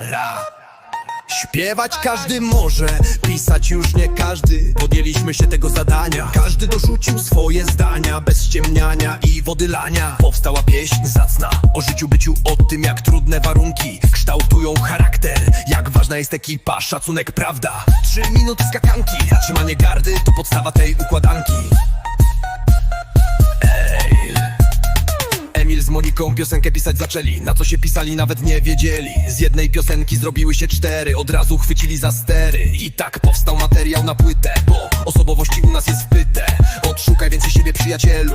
Ra. Śpiewać każdy może, pisać już nie każdy. Podjęliśmy się tego zadania. Każdy dorzucił swoje zdania. Bez ściemniania i wody lania Powstała pieśń zacna. O życiu, byciu, o tym jak trudne warunki Kształtują charakter. Jak ważna jest ekipa, szacunek, prawda. Trzy minuty skakanki. Trzymanie gardy to podstawa tej układanki Moniką piosenkę pisać zaczęli. Na co się pisali nawet nie wiedzieli. Z jednej piosenki zrobiły się cztery Od razu chwycili za stery. I tak powstał materiał na płytę Bo osobowości u nas jest wpyte Odszukaj więcej siebie przyjacielu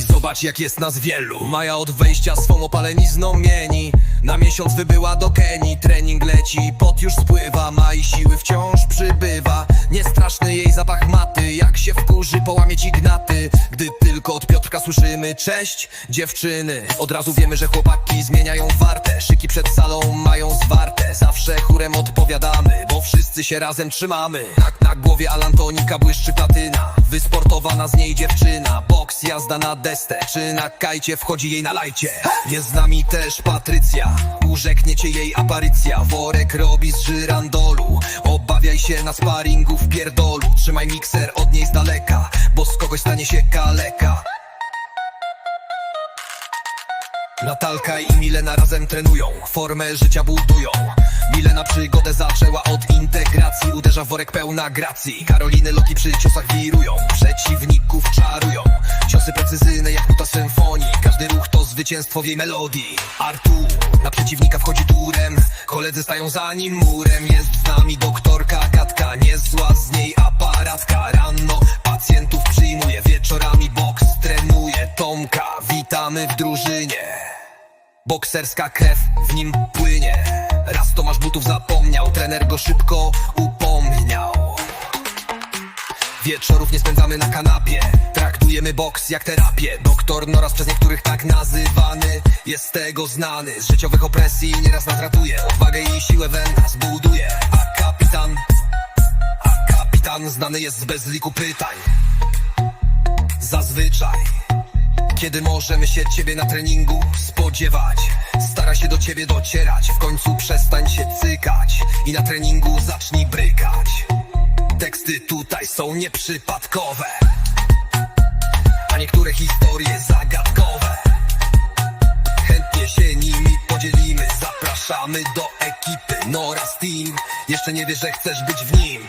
I zobacz jak jest nas wielu. Maja od wejścia swą opalenizną mieni. Na miesiąc wybyła do Kenii. Trening leci, pot już spływa. Mai siły wciąż przybywa. Niestraszny jej zapach maty. Jak się wkurzy, połamie ci gnaty. Gdy tylko od Piotrka słyszymy Cześć dziewczyny. Od razu wiemy, że chłopaki zmieniają warte. Szyki przed salą mają zwarte. Zawsze chórem odpowiadamy Bo wszyscy się razem trzymamy. Na, na głowie Alantonika błyszczy platyna. Wysportowana z niej dziewczyna. Boks, jazda na desce. Czy na kajcie wchodzi jej na lajcie? Jest z nami też Patrycja. Urzeknie cię jej aparycja. Worek robi z żyrandolu. Obawiaj się na sparingu w pierdolu. Trzymaj mikser od niej z daleka Bo z kogoś stanie się kaleka Natalka i Milena razem trenują, formę życia budują. Milena przygodę zaczęła od integracji Uderza w worek pełna gracji Karoliny loki przy ciosach wirują Przeciwników czarują. Ciosy precyzyjne jak nuta symfonii Każdy ruch to zwycięstwo w jej melodii. Artur na przeciwnika wchodzi turem Koledzy stają za nim murem. Jest z nami doktorka Katka Niezła z niej aparatka. Rano pacjentów przyjmuje Wieczorami boks trenuje. Tomka witamy w drużynie Bokserska krew w nim płynie. Raz Tomasz butów zapomniał Trener go szybko upomniał. Wieczorów nie spędzamy na kanapie. Traktujemy boks jak terapię. Doktor Noras przez niektórych tak nazywany Jest z tego znany. Z życiowych opresji nieraz nas ratuje. Odwagę i siłę nas buduje. A kapitan A kapitan znany jest z bezliku pytań. Zazwyczaj kiedy możemy się ciebie na treningu spodziewać? Stara się do ciebie docierać W końcu przestań się cykać I na treningu zacznij brykać. Teksty tutaj są nieprzypadkowe A niektóre historie zagadkowe. Chętnie się nimi podzielimy Zapraszamy do ekipy Noras Team. Jeszcze nie wiesz, że chcesz być w nim